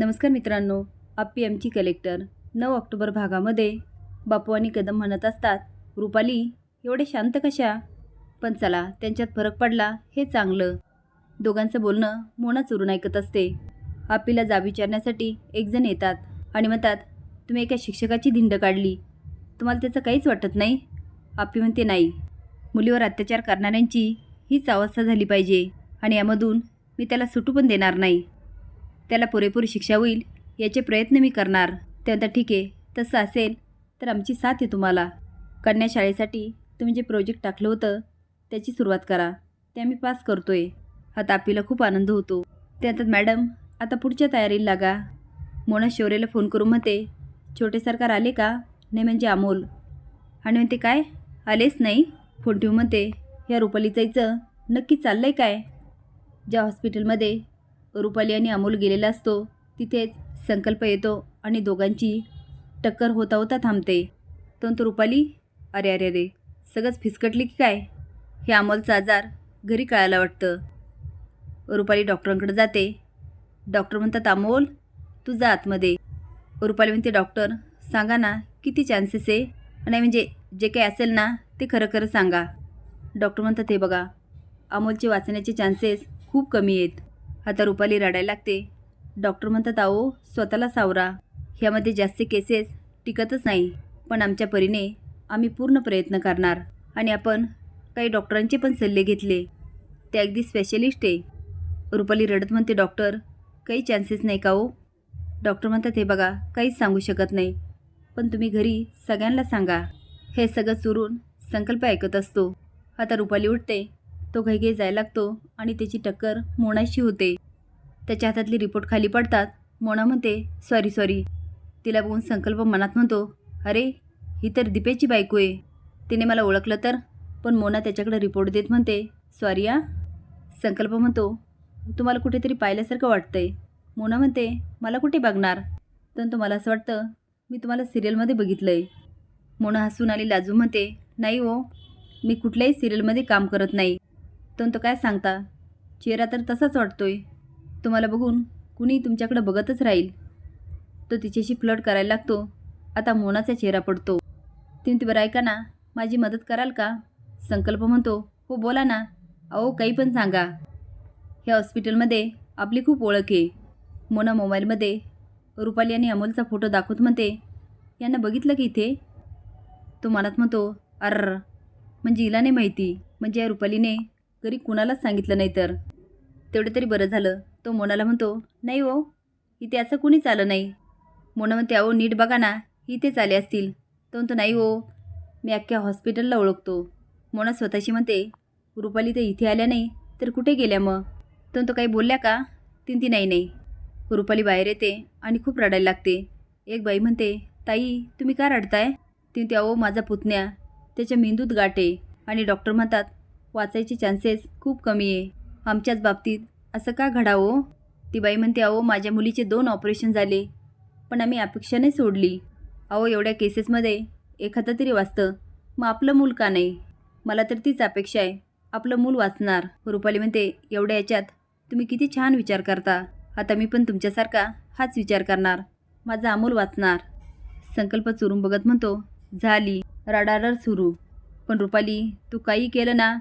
नमस्कार मित्रांनो आप्पी एमची कलेक्टर नऊ ऑक्टोबर भागामध्ये बापू आणि कदम म्हणत असतात रुपाली एवढे शांत कशा? पण चला त्यांच्यात फरक पडला हे चांगलं. दोघांचं बोलणं मोना चुरून ऐकत असते. आप्पीला जाब विचारण्यासाठी एकजण येतात आणि म्हणतात तुम्ही एका शिक्षकाची धिंड काढली. तुम्हाला त्याचं काहीच वाटत नाही? आप्पी म्हणते नाही. मुलीवर अत्याचार करणाऱ्यांची हीच अवस्था झाली पाहिजे आणि यामधून मी त्याला सुटू पण देणार नाही. त्याला पुरेपूर शिक्षा होईल याचे प्रयत्न मी करणार. त्यानंतर ठीक आहे तसं असेल तर आमची साथ आहे तुम्हाला. कन्या शाळेसाठी तुम्ही जे प्रोजेक्ट टाकलं होतं त्याची सुरुवात करा. ते आम्ही पास करतो आहे हा तापीला खूप आनंद होतो. त्यानंतर मॅडम आता पुढच्या तयारीला लागा. मोना शौर्यला फोन करून म्हणते छोटे सरकार आले का? नाही म्हणजे अमोल. आणि म्हणते काय? आलेच नाही? फोन ठेवून म्हणते या रुपाली जायचं नक्की चाललं आहे काय? ज्या हॉस्पिटलमध्ये रुपाली आणि अमोल गेलेला असतो. तिथेच संकल्प येतो आणि दोघांची टक्कर होता होता थांबते. तो रुपाली अरे अरे अरे सगळंच फिसकटली की काय हे अमोलचा आजार घरी कळायला वाटतं. रुपाली डॉक्टरांकडे जाते. डॉक्टर म्हणतात अमोल तू जा आतमध्ये. रुपाली म्हणते डॉक्टर सांगा ना किती चान्सेस आहे? आणि म्हणजे जे काही असेल ना ते खरं खरं सांगा. डॉक्टर म्हणतात हे बघा अमोलचे वाचण्याचे चान्सेस खूप कमी आहेत. आता रुपाली रडायला लागते. डॉक्टर म्हणतात आहो स्वतःला सावरा. ह्यामध्ये जास्त केसेस टिकतच नाही. पण आमच्या परीने आम्ही पूर्ण प्रयत्न करणार आणि आपण काही डॉक्टरांचे पण सल्ले घेतले. ते अगदी स्पेशलिस्ट आहे. रुपाली रडत म्हणते डॉक्टर काही चान्सेस नाही का हो? डॉक्टर म्हणतात हे बघा काहीच सांगू शकत नाही. पण तुम्ही घरी सगळ्यांना सांगा. हे सगळं चुरून संकल्प ऐकत असतो. आता रुपाली उठते. तो घाईघाई जायला लागतो आणि त्याची टक्कर मोनाशी होते. त्याच्या हातातली रिपोर्ट खाली पडतात. मोना म्हणते सॉरी सॉरी. तिला बघून संकल्प मनात म्हणतो अरे ही तर दीपेची बायको आहे. तिने मला ओळखलं तर? पण मोना त्याच्याकडे रिपोर्ट देत म्हणते सॉरी आ संकल्प म्हणतो तुम्हाला कुठेतरी पाहिल्यासारखं वाटतंय. मोना म्हणते मला कुठे बघणार? तर मला असं वाटतं मी तुम्हाला सिरियलमध्ये बघितलं आहे मोना हसून आली लाजू म्हणते नाही हो मी कुठल्याही सिरियलमध्ये काम करत नाही. तर तो काय सांगता? चेहरा तर तसाच वाटतोय. तुम्हाला बघून कुणी तुमच्याकडे बघतच राहील. तो तिच्याशी फ्लट करायला लागतो. आता मोनाचा चेहरा पडतो. तुम्ही ती बरं ऐका ना. माझी मदत कराल का? संकल्प म्हणतो. हो बोला ना. अहो काही पण सांगा. ह्या हॉस्पिटलमध्ये आपली खूप ओळख आहे. मोना मोबाईलमध्ये रुपाली आणि अमोलचा फोटो दाखवत म्हणते. यांना बघितलं की इथे? तो मनात म्हणतो अर्र. म्हणजे हिला नाही माहिती. म्हणजे या रुपालीने घरी कुणालाच सांगितलं नाही तर? तेवढं तरी बरं झालं. तो मोनाला म्हणतो नाही ओ इथे असं कुणीच आलं नाही. मोना म्हणते अहो नीट बघा ना इथेच आले असतील. तो म्हणतो नाही ओ मी अख्ख्या हॉस्पिटलला ओळखतो. मोना स्वतःशी म्हणते रुपाली तर इथे आल्या नाही तर कुठे गेल्या मग? तो तो काही बोलल्या का? तीन ती नाही नाही. रुपाली बाहेर येते आणि खूप रडायला लागते. एक बाई म्हणते ताई तुम्ही का रडताय? ती ते अहो माझा पुतण्या त्याच्या मेंदूत गाठे आणि डॉक्टर म्हणतात वाचायचे चान्सेस खूप कमी आहे. आमच्याच बाबतीत असं का घडावं? ती बाई म्हणते अहो माझ्या मुलीचे दोन ऑपरेशन झाले पण आम्ही अपेक्षा नाही सोडली. अहो एवढ्या केसेसमध्ये एखादं तरी वाचतं. मग आपलं मूल का नाही? मला तर तीच अपेक्षा आहे. आपलं मूल वाचणार. रुपाली म्हणते एवढ्या याच्यात तुम्ही किती छान विचार करता. आता मी पण तुमच्यासारखा हाच विचार करणार. माझा अमोल वाचणार. संकल्प चुरून बघत म्हणतो झाली. रडारड सुरू. पण रुपाली तू काही केलं ना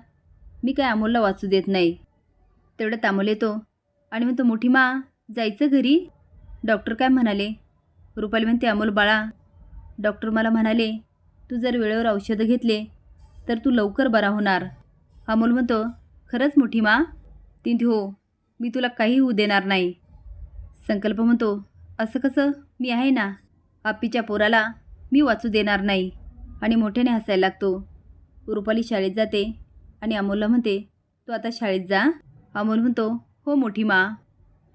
मी काय अमोलला वाचू देत नाही. तेवढ्यात अमोल येतो आणि म्हणतो मोठी मा जायचं घरी? डॉक्टर काय म्हणाले? रुपाली म्हणते अमोल बाळा. डॉक्टर मला म्हणाले तू जर वेळेवर औषधं घेतले तर तू लवकर बरा होणार. अमोल म्हणतो खरंच मोठी मा? ती हो मी तुला काही होऊ देणार नाही. संकल्प म्हणतो असं कसं? मी आहे ना. आप्पीच्या पोराला मी वाचू देणार नाही. आणि मोठ्याने हसायला लागतो. रुपाली शाळेत जाते. आणि अमोलला म्हणते तू आता शाळेत जा. अमोल म्हणतो हो मोठी मा.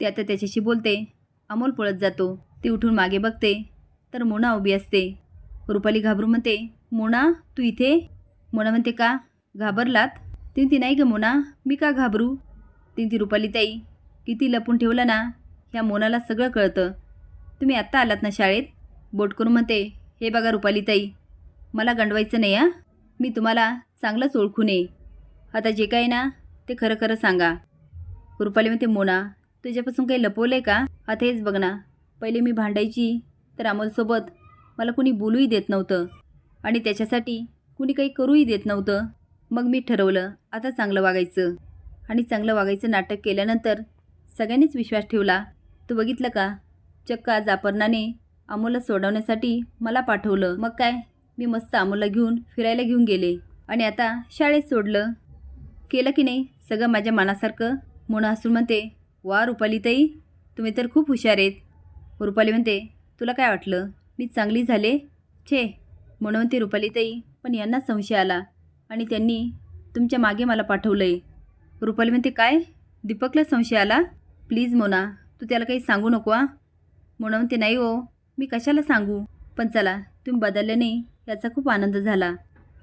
ती आता त्याच्याशी बोलते. अमोल पळत जातो. ती उठून मागे बघते. तर मोना उभी असते. रुपाली घाबरून म्हणते मोना तू इथे? मोना म्हणते का? घाबरलात? ती ती नाही ग मोना मी का घाबरू? ती ती रुपाली ताई किती लपून ठेवलं ना ह्या मोनाला सगळं कळतं. तुम्ही आत्ता आलात ना शाळेत? बोट करून म्हणते हे बघा रुपाली ताई मला गंडवायचं नाही आ मी तुम्हाला चांगलंच ओळखून ये. आता जे काही ना ते खरं खरं सांगा. रुपाली म्हणते मोना तुझ्यापासून काही लपवलं आहे का? आता हेच बघ ना. पहिले मी भांडायची तर अमोलसोबत मला कुणी बोलूही देत नव्हतं. आणि त्याच्यासाठी कुणी काही करूही देत नव्हतं. मग मी ठरवलं आता चांगलं वागायचं. आणि चांगलं वागायचं नाटक केल्यानंतर सगळ्यांनीच विश्वास ठेवला. तू बघितलं का? चक्क आज अपर्णाने अमोलला सोडवण्यासाठी मला पाठवलं. मग काय? मी मस्त अमोलला घेऊन फिरायला घेऊन गेले. आणि आता शाळेत सोडलं. केलं की नाही? सगळं माझ्या मनासारखं? म्हणून हसून म्हणते वा रुपालीताई तुम्ही तर खूप हुशार आहेत. रुपाली म्हणते तुला काय वाटलं? मी चांगली झाले? छे. म्हणून म्हणते रुपालीताई पण यांना संशय आला आणि त्यांनी तुमच्या मागे मला पाठवलं आहे रुपाली म्हणते काय? दीपकला संशय आला? प्लीज मोना तू त्याला काही सांगू नको आ म्हणून म्हणते नाही हो मी कशाला सांगू? पण चला तुम्ही बदलले नाही याचा खूप आनंद झाला.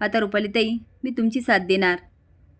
आता रुपालीताई मी तुमची साथ देणार.